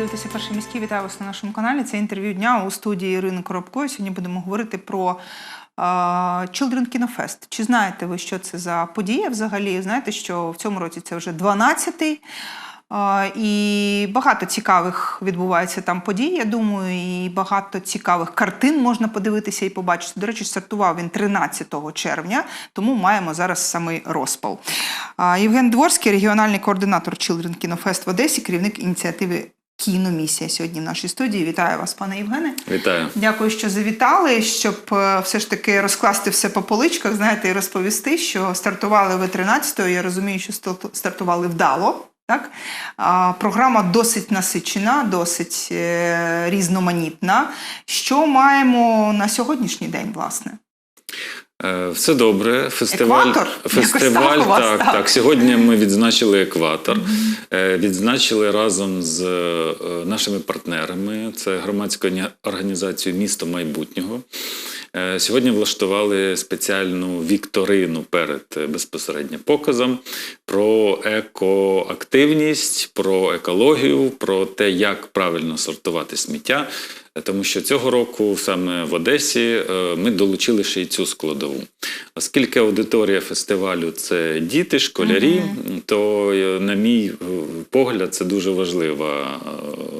дивитеся перший міський. Вітаю вас на нашому каналі. Це інтерв'ю дня у студії Ірини Коробко. Сьогодні будемо говорити про е, Children Kino Fest. Чи знаєте ви, що це за подія взагалі? Знаєте, що в цьому році це вже 12-й. Е, І багато цікавих відбувається там подій, я думаю, і багато цікавих картин можна подивитися і побачити. До речі, стартував він 13 червня, тому маємо зараз самий розпал. Євген Дворський, регіональний координатор Children Кінофест в Одесі, керівник ініціативи Кіномісія сьогодні в нашій студії. Вітаю вас, пане Євгене. Вітаю. Дякую, що завітали, щоб е, все ж таки розкласти все по поличках, знаєте, і розповісти, що стартували ви 13-го. Я розумію, що стартували вдало. Так? А, програма досить насичена, досить е, різноманітна. Що маємо на сьогоднішній день, власне? Е, Все добре. Фестиваль, Екватор? фестиваль Якось так так, так. Сьогодні ми відзначили екватор. Е, Відзначили разом з е, нашими партнерами. Це громадська органі- організація Місто майбутнього. Сьогодні влаштували спеціальну вікторину перед безпосередньо показом про екоактивність, про екологію, про те, як правильно сортувати сміття. Тому що цього року саме в Одесі е, ми долучили ще й цю складову. Оскільки аудиторія фестивалю це діти, школярі, то, е, на мій е, погляд, це дуже важлива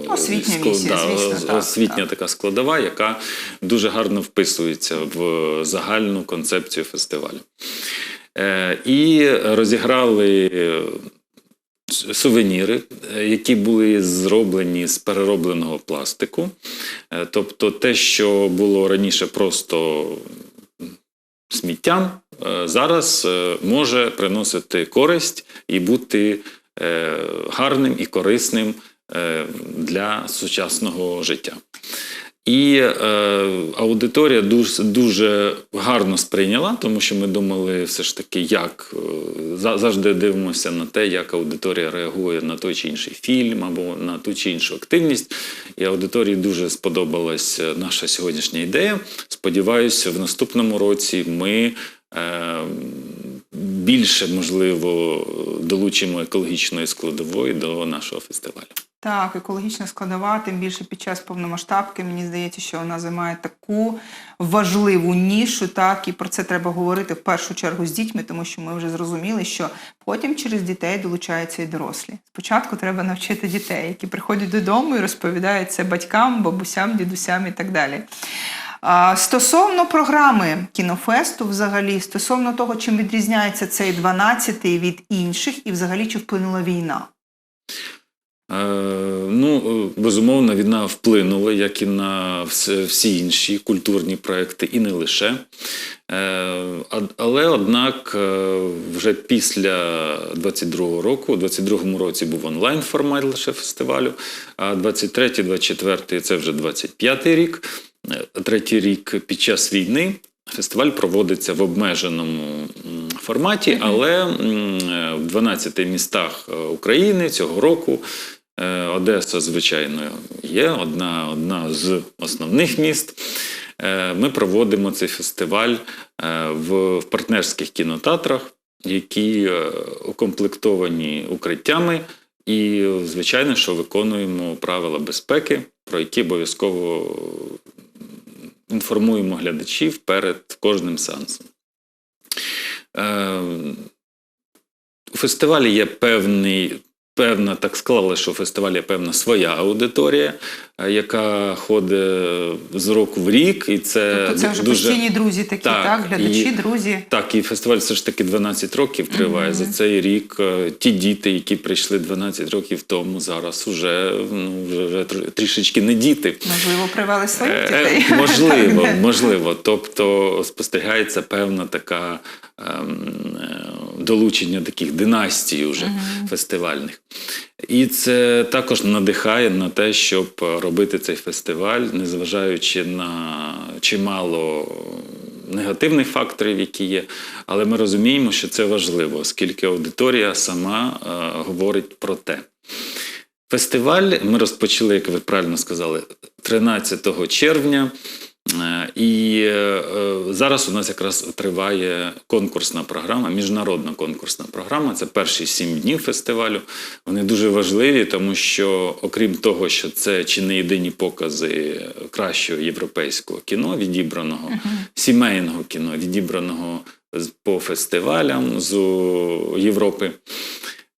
Освітня склад- місія, звісно, освітня так. така складова, яка дуже гарно вписується в загальну концепцію фестивалю. І розіграли сувеніри, е, які були зроблені з переробленого пластику. Е, Тобто те, що було раніше просто сміттям, е, зараз може приносити користь і бути гарним і корисним для сучасного життя. І е, аудиторія дуже, дуже гарно сприйняла, тому що ми думали, все ж таки, як е, за- завжди дивимося на те, як аудиторія реагує на той чи інший фільм або на ту чи іншу активність. І аудиторії дуже сподобалась е, наша сьогоднішня ідея. Сподіваюся, в наступному році ми. е, Більше можливо долучимо екологічної складової до нашого фестивалю. Так, екологічна складова, тим більше під час повномасштабки. Мені здається, що вона займає таку важливу нішу, так і про це треба говорити в першу чергу з дітьми, тому що ми вже зрозуміли, що потім через дітей долучаються і дорослі. Спочатку треба навчити дітей, які приходять додому і розповідають це батькам, бабусям, дідусям і так далі. Стосовно програми кінофесту, взагалі, стосовно того, чим відрізняється цей 12-й від інших, і взагалі чи вплинула війна. Е, Ну, е, безумовно, війна вплинула, як і на всі інші культурні проекти, і не лише. Е, Але однак, вже після 22-го року, у 22-му році був онлайн формат лише фестивалю, а 23-й, 24-й це вже 25-й рік. Третій рік під час війни. Фестиваль проводиться в обмеженому форматі, але в 12 містах України цього року Одеса, звичайно, є одна, одна з основних міст. Е, Ми проводимо цей фестиваль е, в, партнерських кінотеатрах, які е, укомплектовані укриттями, і, звичайно, що виконуємо правила безпеки, про які обов'язково інформуємо глядачів перед кожним сеансом. Е, У фестивалі є певний. Певна, так склали, що у фестивалі є певна своя аудиторія, е, яка ходить з року в рік, і це, Тобто це вже дуже постійні друзі такі, так, Так, глядачі, і- друзі. так, і фестиваль все ж таки 12 років триває. За цей рік е, ті діти, які прийшли 12 років тому, зараз уже, ну, вже, вже трішечки не діти. Можливо, привели своїх Е, дітей. е, Можливо, можливо. Тобто спостерігається певна така ем, е, долучення таких династій уже фестивальних. І це також надихає на те, щоб робити цей фестиваль, незважаючи на чимало негативних факторів, які є. Але ми розуміємо, що це важливо, оскільки аудиторія сама е, говорить про те. Фестиваль ми розпочали, як ви правильно сказали, 13 червня. Е, І е, Зараз у нас якраз триває конкурсна програма, міжнародна конкурсна програма. Це перші сім днів фестивалю. Вони дуже важливі, тому що, окрім того, що це чи не єдині покази кращого європейського кіно, відібраного сімейного кіно, відібраного по фестивалям з Європи.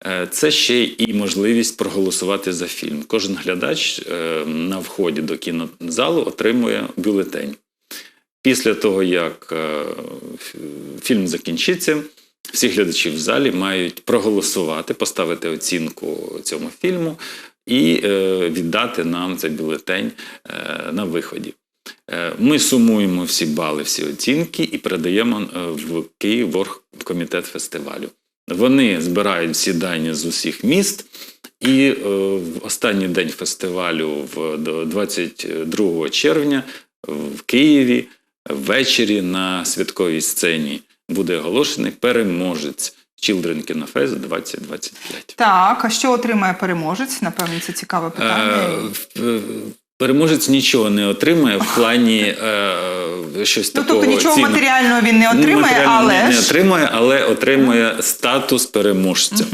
Е, Це ще і можливість проголосувати за фільм. Кожен глядач е, на вході до кінозалу отримує бюлетень. Після того, як е, фільм закінчиться, всі глядачі в залі мають проголосувати, поставити оцінку цьому фільму і віддати нам цей бюлетень на виході. Ми сумуємо всі бали, всі оцінки і передаємо в Київ оргкомітет фестивалю. Вони збирають всі дані з усіх міст, і е, в останній день фестивалю, в до 22 червня, в Києві ввечері на святковій сцені буде оголошений переможець Children Fest 2025. Так, а що отримає переможець? Напевно, це цікаве питання. Переможець нічого не отримає в плані е, щось ну, такого. тобто нічого цінного. матеріального він не отримає, Матеріально але не отримає, але отримує статус переможця.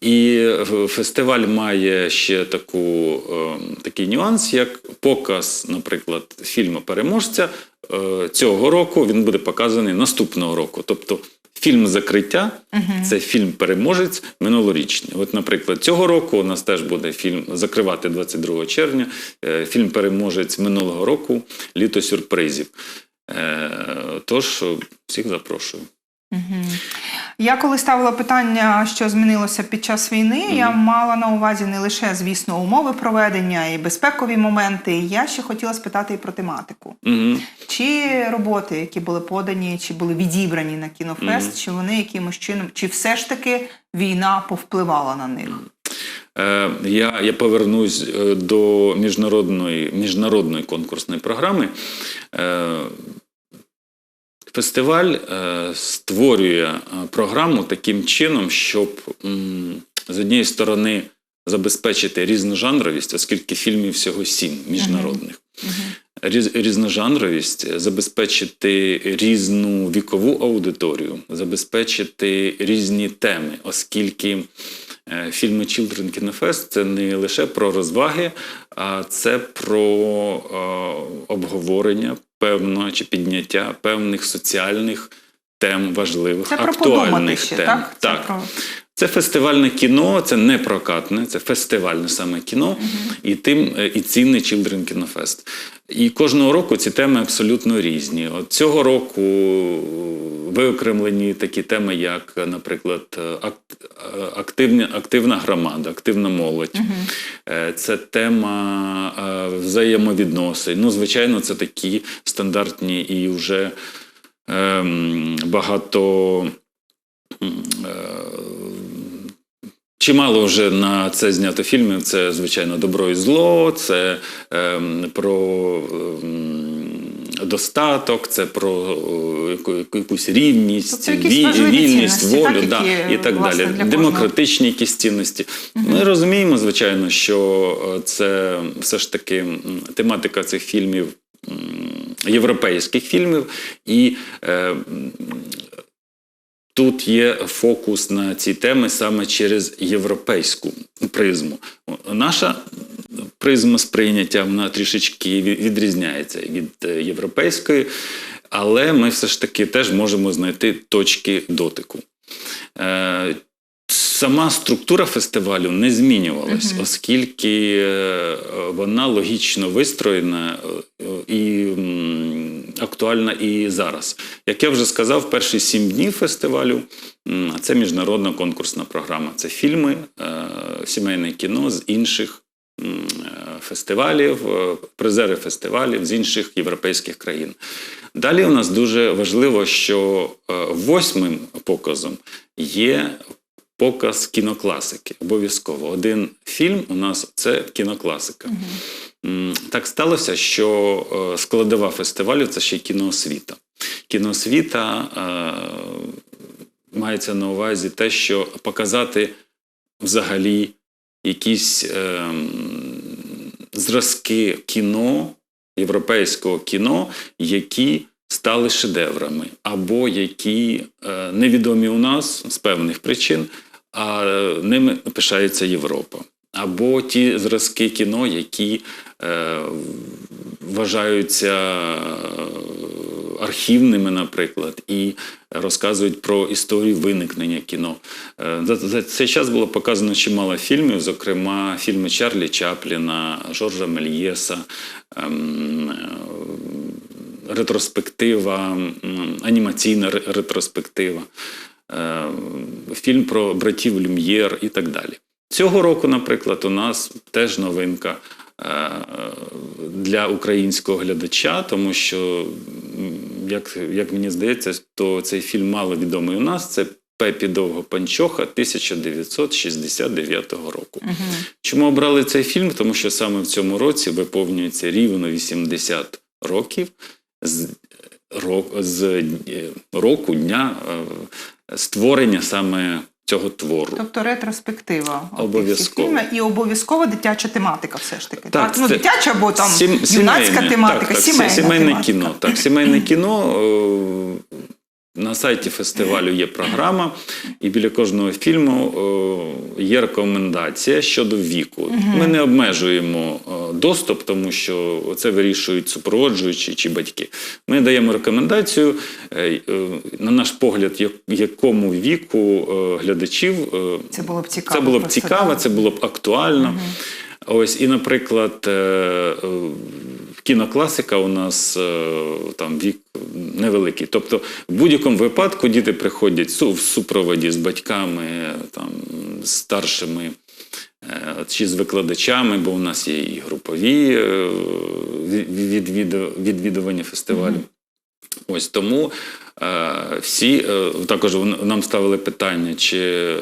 І е, фестиваль має ще таку, е, такий нюанс, як показ, наприклад, фільму переможця е, цього року. Він буде показаний наступного року. Тобто фільм закриття це фільм Переможець минулорічний. От, наприклад, цього року у нас теж буде фільм закривати 22 червня. е, Фільм Переможець минулого року Літо сюрпризів. Е, Тож всіх запрошую. Мгм. Я коли ставила питання, що змінилося під час війни, я мала на увазі не лише, звісно, умови проведення і безпекові моменти. Я ще хотіла спитати і про тематику. Угу. Чи роботи, які були подані, чи були відібрані на кінофест, чи вони якимось чином, чи все ж таки війна повпливала на них? Е, Я, я повернусь е, до міжнародної, міжнародної конкурсної програми. Фестиваль е, створює е, програму таким чином, щоб з однієї сторони забезпечити різножанровість, оскільки фільмів всього сім міжнародних. Різ, різножанровість, забезпечити різну вікову аудиторію, забезпечити різні теми, оскільки е, фільми Children Kino – це не лише про розваги, а це про е, обговорення певного чи підняття певних соціальних тем важливих, Це актуальних ще, тем. так? Це так. про... Це фестивальне кіно, це не прокатне, це фестивальне саме кіно, і тим е, і цінний Children Fest. І кожного року ці теми абсолютно різні. От цього року виокремлені такі теми, як, наприклад, е, активні, активна громада, активна молодь. Е, Це тема е, взаємовідносин. Ну, звичайно, це такі стандартні і вже ем, багато. е, Чимало вже на це знято фільмів. Це, звичайно, добро і зло, це ем, про ем, достаток, це про яку- якусь рівність, Тобто важливі вільність, цінності, волю так, да, які, і так власне, далі. Демократичні якісь цінності. Ми розуміємо, звичайно, що е, це все ж таки тематика цих фільмів. Європейських фільмів, і е, Тут є фокус на ці теми саме через європейську призму. Наша призма сприйняття вона трішечки відрізняється від е, європейської, але ми все ж таки теж можемо знайти точки дотику. Е, Сама структура фестивалю не змінювалась, Мгм. оскільки е, вона логічно вистроєна і актуальна і зараз. Як я вже сказав, перші сім днів фестивалю це міжнародна конкурсна програма. Це фільми, сімейне кіно з інших фестивалів, е, призери фестивалів з інших європейських країн. Далі у нас дуже важливо, що е, восьмим показом є показ кінокласики. Обов'язково. Один фільм у нас це кінокласика. Так сталося, що е, складова фестивалю це ще й кіноосвіта. Кіноосвіта е, мається на увазі те, що показати взагалі якісь е, зразки кіно, європейського кіно, які стали шедеврами, або які е, невідомі у нас з певних причин, а ними пишається Європа. Або ті зразки кіно, які е, вважаються архівними, наприклад, і розказують про історію виникнення кіно. Е, За, цей час було показано чимало фільмів, зокрема фільми Чарлі Чапліна, Жоржа Мельєса, ем, е, ретроспектива, анімаційна ретроспектива, е, фільм про братів Люм'єр і так далі. Цього року, наприклад, у нас теж новинка для українського глядача, тому що, як, як мені здається, то цей фільм мало відомий у нас. Це Пепі Довгопанчоха 1969 року. Чому обрали цей фільм? Тому що саме в цьому році виповнюється рівно 80 років з, ро- з е, року дня е, створення саме цього твору. Тобто ретроспектива Обов'язково. і обов'язково дитяча тематика все ж таки. Так, Так, ну дитяча або там Сім- юнацька тематика, так, так, сімейна сімейне тематика. кіно. Так, сімейне кіно. На сайті фестивалю є програма, і біля кожного фільму е, є рекомендація щодо віку. Ми не обмежуємо е, доступ, тому що це вирішують супроводжуючі чи батьки. Ми даємо рекомендацію, е, е, на наш погляд, як- якому віку е, глядачів е, Це було б цікаво. це було б цікаво, це було б актуально. Ось, і, наприклад, е, е, кінокласика у нас е, там вік невеликий. Тобто, в будь-якому випадку діти приходять в супроводі з батьками, там, з старшими. е, Чи з викладачами, бо у нас є і групові відвідування фестивалю. Mm -hmm. Ось тому е, всі е, також нам ставили питання, чи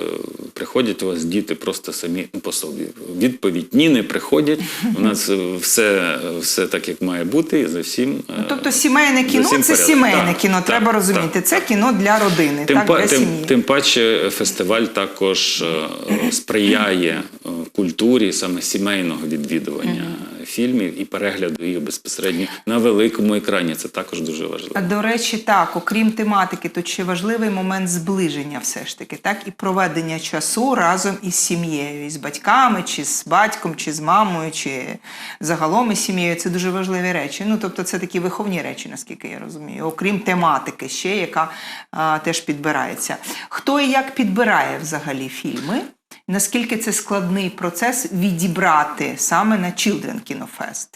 приходять у вас діти просто самі по собі. Відповідь ні, не приходять. У нас е, все, все так, як має бути, і за всім. е, Ну, Тобто сімейне кіно це порядок. сімейне Так, кіно, так, треба так, розуміти. так. Це кіно для родини, Тим, так, для тим, сім'ї. тим паче фестиваль також е, сприяє е, культурі саме сімейного відвідування фільмів і перегляду їх безпосередньо на великому екрані. Це також дуже важливо. До речі, так, окрім тематики, то чи важливий момент зближення все ж таки, так, і проведення часу разом із сім'єю, із батьками, чи з батьком, чи з мамою, чи загалом із сім'єю. Це дуже важливі речі. Ну, тобто, це такі виховні речі, наскільки я розумію, окрім тематики, ще яка а, теж підбирається. Хто і як підбирає взагалі фільми? Наскільки це складний процес відібрати саме на Children Kino Fest?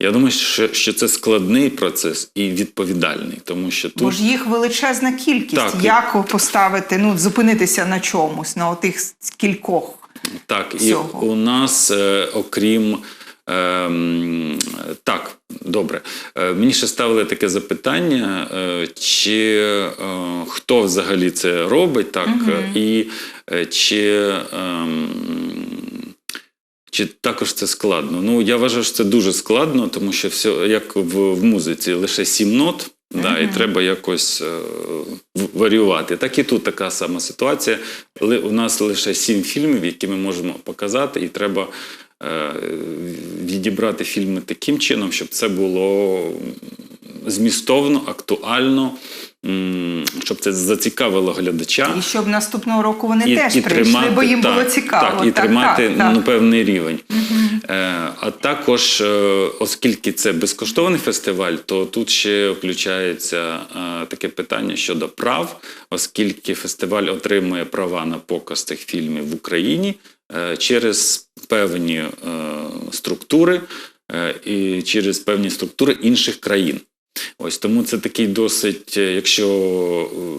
Я думаю, що, що це складний процес і відповідальний, тому що Бо тут ж їх величезна кількість. Так, і- Як поставити, ну, зупинитися на чомусь, на отих кількох. Так, і у нас, е, окрім. Ем, так, добре. Е, мені ще ставили таке запитання, е, чи е, хто взагалі це робить, так, е, і е, чи. ем, чи також це складно? Ну, я вважаю, що це дуже складно, тому що все, як в, в музиці, лише сім нот, да, і треба якось е, варіювати. Так і тут така сама ситуація. Ли- У нас лише сім фільмів, які ми можемо показати, і треба е, відібрати фільми таким чином, щоб це було змістовно, актуально, щоб це зацікавило глядача. І щоб наступного року вони теж прийшли, тримати, бо їм так, було цікаво. Так, і тримати так, так. Ну, певний рівень. Е, а також, е, оскільки це безкоштовний фестиваль, то тут ще включається е, таке питання щодо прав, оскільки фестиваль отримує права на показ цих фільмів в Україні е, через певні е, структури е, і через певні структури інших країн. Ось тому це такий досить, е, якщо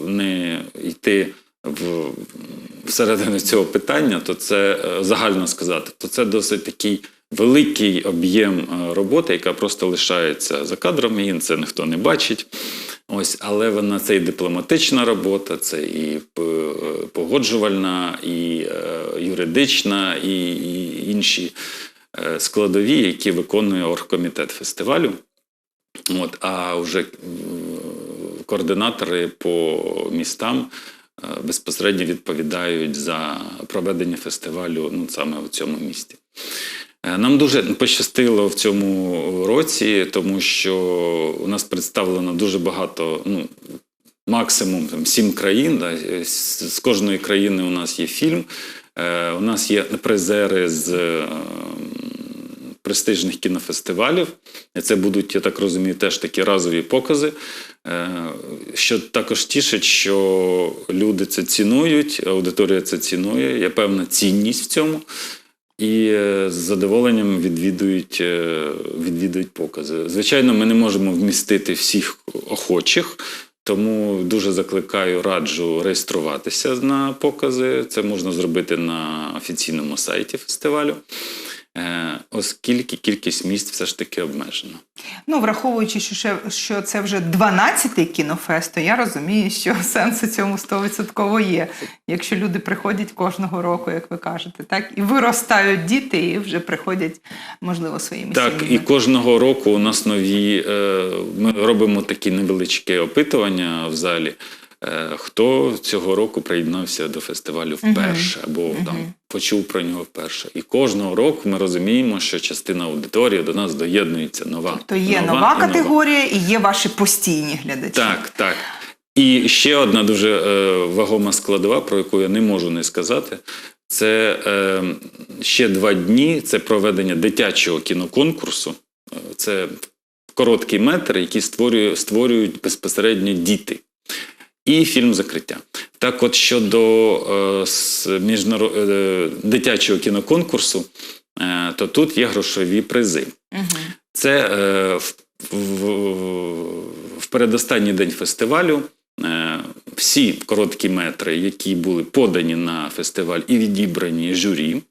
е, не йти в всередину цього питання, то це е, загально сказати, то це досить такий великий об'єм е, роботи, яка просто лишається за кадром, її це ніхто не бачить. Ось, але вона це і дипломатична робота, це і погоджувальна, і е, юридична, і, і інші е, складові, які виконує оргкомітет фестивалю. От, а вже координатори по містам е, безпосередньо відповідають за проведення фестивалю ну, саме у цьому місті. Е, Нам дуже пощастило в цьому році, тому що у нас представлено дуже багато, ну, максимум там, сім країн. Да, з кожної країни у нас є фільм. Е, У нас є призери з е, престижних кінофестивалів. Це будуть, я так розумію, теж такі разові покази. Е, Що також тішить, що люди це цінують, аудиторія це цінує, є певна цінність в цьому. І з задоволенням відвідують, відвідують покази. Звичайно, ми не можемо вмістити всіх охочих, тому дуже закликаю, раджу реєструватися на покази. Це можна зробити на офіційному сайті фестивалю, оскільки кількість місць все ж таки обмежена. Ну, враховуючи, що, ще, що це вже 12-й кінофест, то я розумію, що сенс у цьому 100% є. Якщо люди приходять кожного року, як ви кажете, так і виростають діти, і вже приходять, можливо, своїми Так, сім'ями. і кожного року у нас нові. е, Ми робимо такі невеличкі опитування в залі. Е, Хто цього року приєднався до фестивалю вперше, або там почув про нього вперше. І кожного року ми розуміємо, що частина аудиторії до нас доєднується нова. То є нова, нова. категорія і є ваші постійні глядачі. Так, так. І ще одна дуже е, вагома складова, про яку я не можу не сказати. Це е, ще два дні. Це проведення дитячого кіноконкурсу. Е, Це короткий метр, який створює, створюють безпосередньо діти. І фільм закриття. Так, от щодо е, с- міжнаро... е, дитячого кіноконкурсу, е, то тут є грошові призи. Угу. Це е, в, в, в передостанній день фестивалю. е, Всі короткі метри, які були подані на фестиваль і відібрані журі,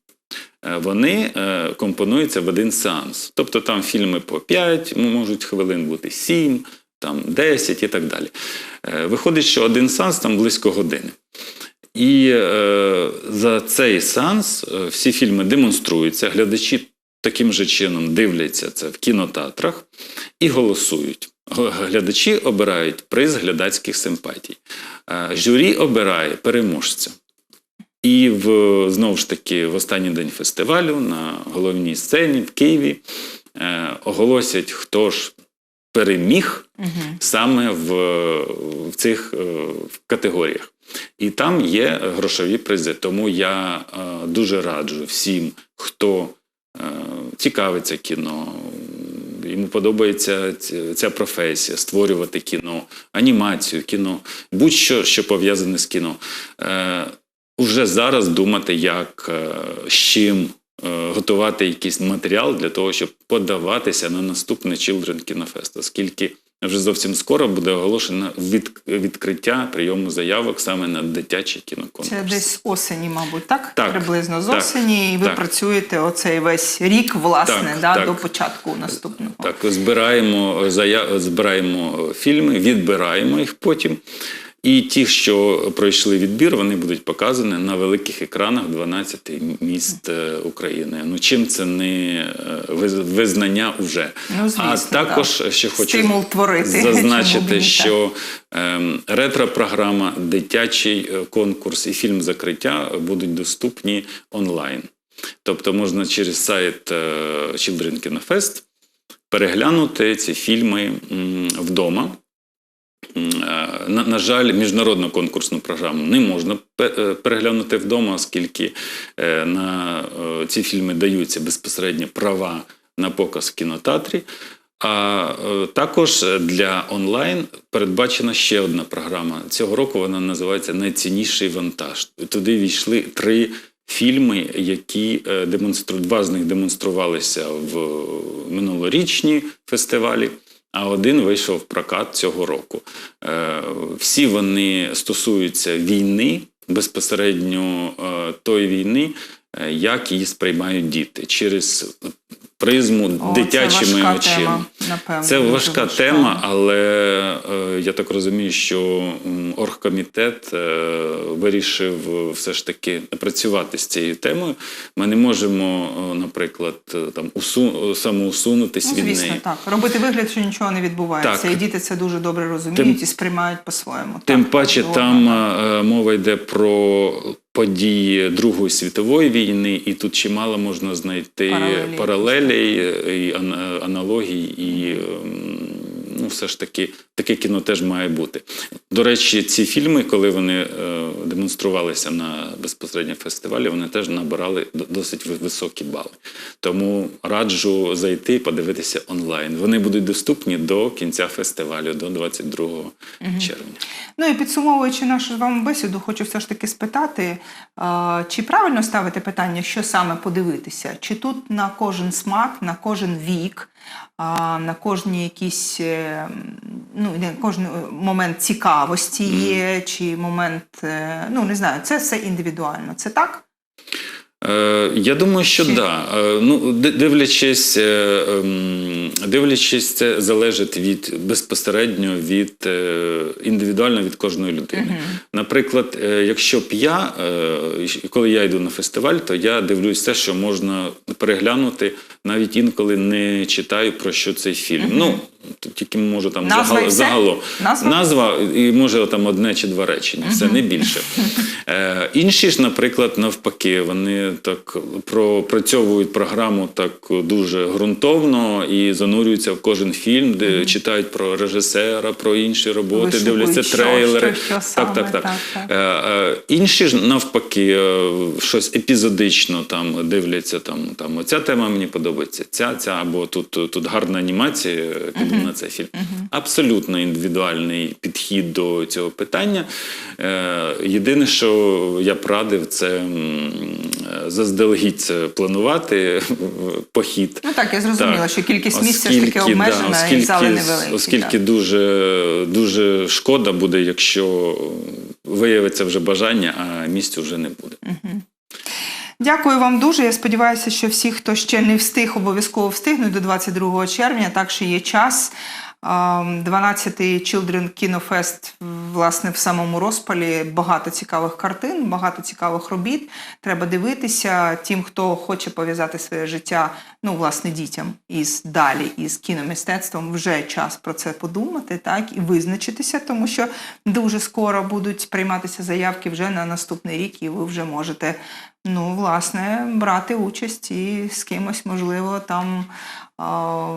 е, вони е, компонуються в один сеанс. Тобто там фільми по 5, можуть хвилин бути 7, там 10 і так далі. Е, Виходить, що один сеанс там близько години. І е, за цей сеанс е, всі фільми демонструються, глядачі таким же чином дивляться це в кінотеатрах і голосують. Глядачі обирають приз глядацьких симпатій. Е, Журі обирає переможця. І в, знову ж таки в останній день фестивалю на головній сцені в Києві е, оголосять, хто ж переміг Угу. саме в, в цих е, в категоріях. І там є грошові призи. Тому я е, дуже раджу всім, хто е, цікавиться кіно, йому подобається ця професія, створювати кіно, анімацію, кіно, будь-що, що пов'язане з кіно. Е, Уже зараз думати, як з чим готувати якийсь матеріал для того, щоб подаватися на наступний Children Кінофест, оскільки вже зовсім скоро буде оголошено від, відкриття прийому заявок саме на дитячий кіноконкурс. Це десь осені, мабуть, так? Так, Приблизно з так, осені, і ви так. працюєте оцей весь рік, власне, Так, да, так. до початку наступного. Так, збираємо, зая... збираємо фільми, відбираємо їх потім. І ті, що пройшли відбір, вони будуть показані на великих екранах 12 міст е, України. Ну чим це не е, визнання вже? Ну, звісно, а також так. ще хочу Стимул творити. Зазначити, що ем, ретро-програма, дитячий е, конкурс і фільм закриття будуть доступні онлайн. Тобто можна через сайт е, Children Kino Fest переглянути ці фільми вдома. Е, На, жаль, міжнародну конкурсну програму не можна е, переглянути вдома, оскільки е, на ці фільми даються безпосередньо права на показ в кінотеатрі. А також для онлайн передбачена ще одна програма. Цього року вона називається Найцінніший вантаж. Туди війшли три фільми, які демонстру... два з них демонструвалися в минулорічні фестивалі. А один вийшов в прокат цього року. Е, Всі вони стосуються війни, безпосередньо е, тої війни, е, як її сприймають діти через призму О, дитячими це важка очима. Тема, напевно, Це дуже важка тема, але е, я так розумію, що оргкомітет е, вирішив е, все ж таки працювати з цією темою. Ми не можемо, е, наприклад, е, там усу, самоусунутись Ну, від звісно, неї. так. Робити вигляд, що нічого не відбувається. Так. І діти це дуже добре розуміють Тим- і сприймають по-своєму. Тим Так, паче там е, мова йде про події Другої світової війни, і тут чимало можна знайти Паралелі. паралелі е, і аналогій, і ем, ну, все ж таки таке кіно теж має бути. До речі, ці фільми, коли вони е, демонструвалися на безпосередньо фестивалі, вони теж набирали досить високі бали. Тому раджу зайти і подивитися онлайн. Вони будуть доступні до кінця фестивалю, до 22 червня. Ну і підсумовуючи нашу з вами бесіду, хочу все ж таки спитати, а, чи правильно ставити питання, що саме подивитися? Чи тут на кожен смак, на кожен вік, на кожні якісь, е, ну, не кожен момент цікавості є, чи момент, е, ну не знаю, це все індивідуально. Це так? Е, Я думаю, що Чи- да. Е, Ну, дивлячись, е, ем, дивлячись, це залежить від безпосередньо від індивідуально від кожної людини. Наприклад, е, якщо б я, коли я йду на фестиваль, то я дивлюсь те, що можна переглянути, навіть інколи не читаю про що цей фільм. Ну, тільки може там Назва загал- загалом. Назва? Назва і може там одне чи два речення, все не більше. Е, інші ж, наприклад, навпаки, вони так пропрацьовують програму так дуже ґрунтовно і занурюються в кожен фільм, де читають про режисера, про інші роботи, Вишукують, дивляться що, трейлери. що, що так, саме, так, так. так, так. Е, е, інші ж навпаки, е, щось епізодично там дивляться. Там, там оця тема мені подобається, ця, ця, або тут, тут гарна анімація, е, піду на цей фільм. Абсолютно індивідуальний підхід до цього питання. Е, єдине, що я б радив, це е, заздалегідь це планувати похід. Ну так, я зрозуміла, Так. що кількість місць все ж таки обмежена да, і зали оскільки- невеликі. Оскільки так. дуже, дуже шкода буде, якщо виявиться вже бажання, а місць вже не буде. Дякую вам дуже. Я сподіваюся, що всі, хто ще не встиг, обов'язково встигнуть до 22 червня. Так що є час. Ам, 12-й Children Kino Fest, власне, в самому розпалі. Багато цікавих картин, багато цікавих робіт. Треба дивитися. Тим, хто хоче пов'язати своє життя, ну, власне, дітям із далі із кіномистецтвом, вже час про це подумати, так, і визначитися, тому що дуже скоро будуть прийматися заявки вже на наступний рік, і ви вже можете Ну, власне, брати участь і з кимось, можливо, там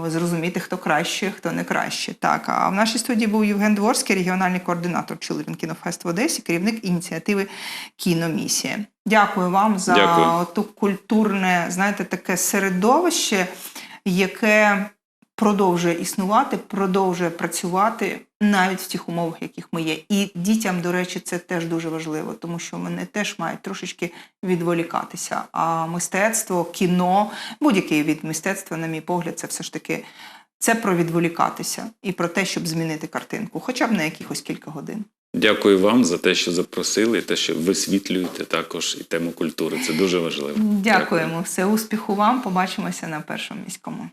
зрозуміти, хто краще, хто не краще. Так, а в нашій студії був Євген Дворський, регіональний координатор Children Кінофест в Одесі, керівник ініціативи Кіномісія. Дякую вам за Дякую. ту культурне, знаєте, таке середовище, яке продовжує існувати, продовжує працювати навіть в тих умовах, яких ми є. І дітям, до речі, це теж дуже важливо, тому що вони теж мають трошечки відволікатися. А мистецтво, кіно, будь-який від мистецтва, на мій погляд, це все ж таки це про відволікатися і про те, щоб змінити картинку, хоча б на якихось кілька годин. Дякую вам за те, що запросили, те, що висвітлюєте також і тему культури. Це дуже важливо. Дякуємо. Все успіху вам. Побачимося на першому міському.